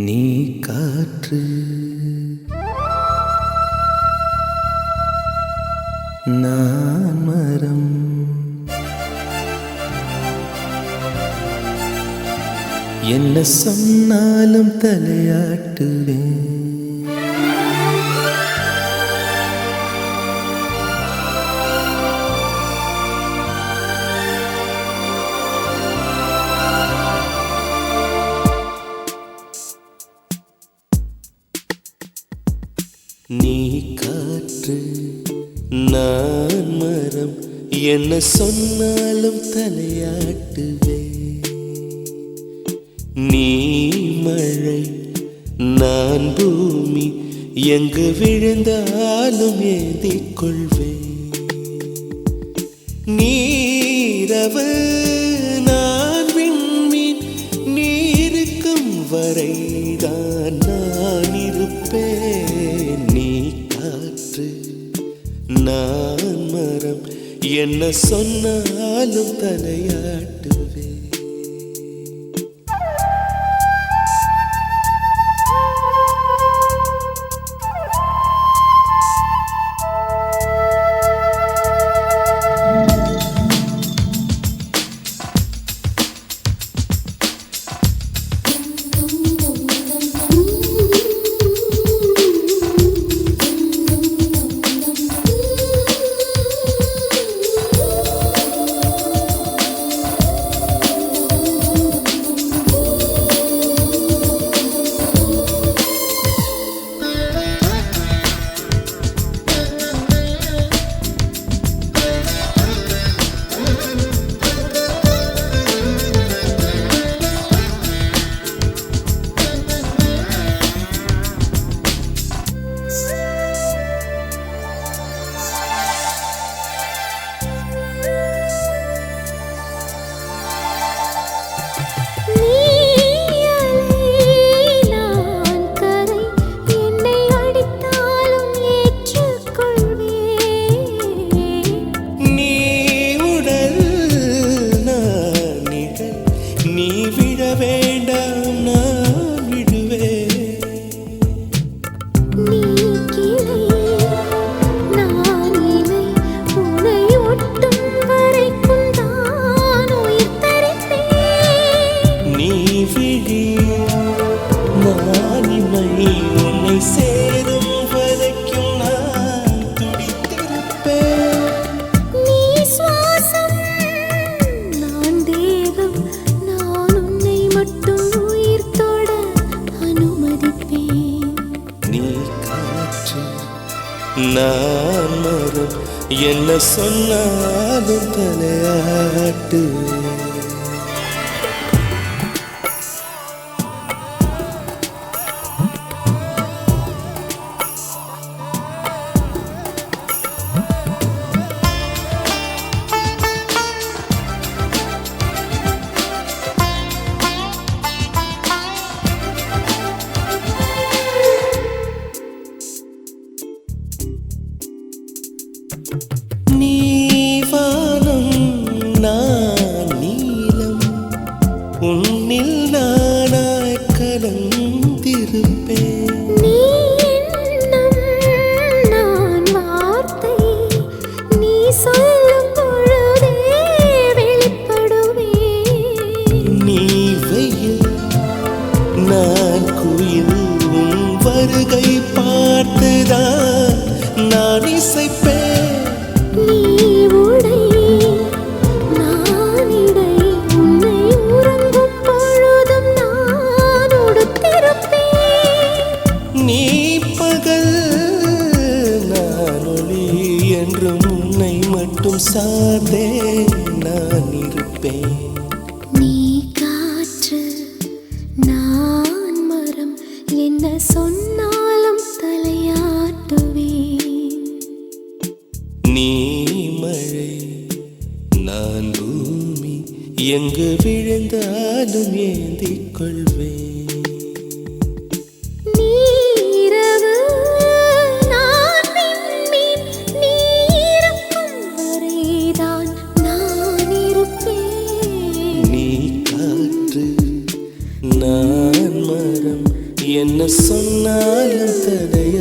நீ காற்று. நான் மரம். என்ன சொன்னாலும் தலையாட்டுவேன். நீ காற்று நான் மரம் என்ன சொன்னாலும் தலையாட்டுவே. நீ மழை நான் பூமி எங்கு விழுந்தாலும் ஏந்திக் கொள்வே நீரவு நான் விண்மீன் நீருக்கும் வரை என்ன சொன்னாலும் தலையாட்ட நான் மரம் என்ன சொன்னாலும் தலையாட்டு. நானாய் கலந்திருப்பேன் உன்னை மட்டும் சார்ந்தே நான் இருப்பேன். நீ காற்று நான் மரம் என்ன சொன்னாலும் தலையாட்டுவேன். நீ மழை நான் பூமி எங்கு விழுந்தாலும் ஏந்திக் கொள்வேன். என்ன சொன்னாலும் தடை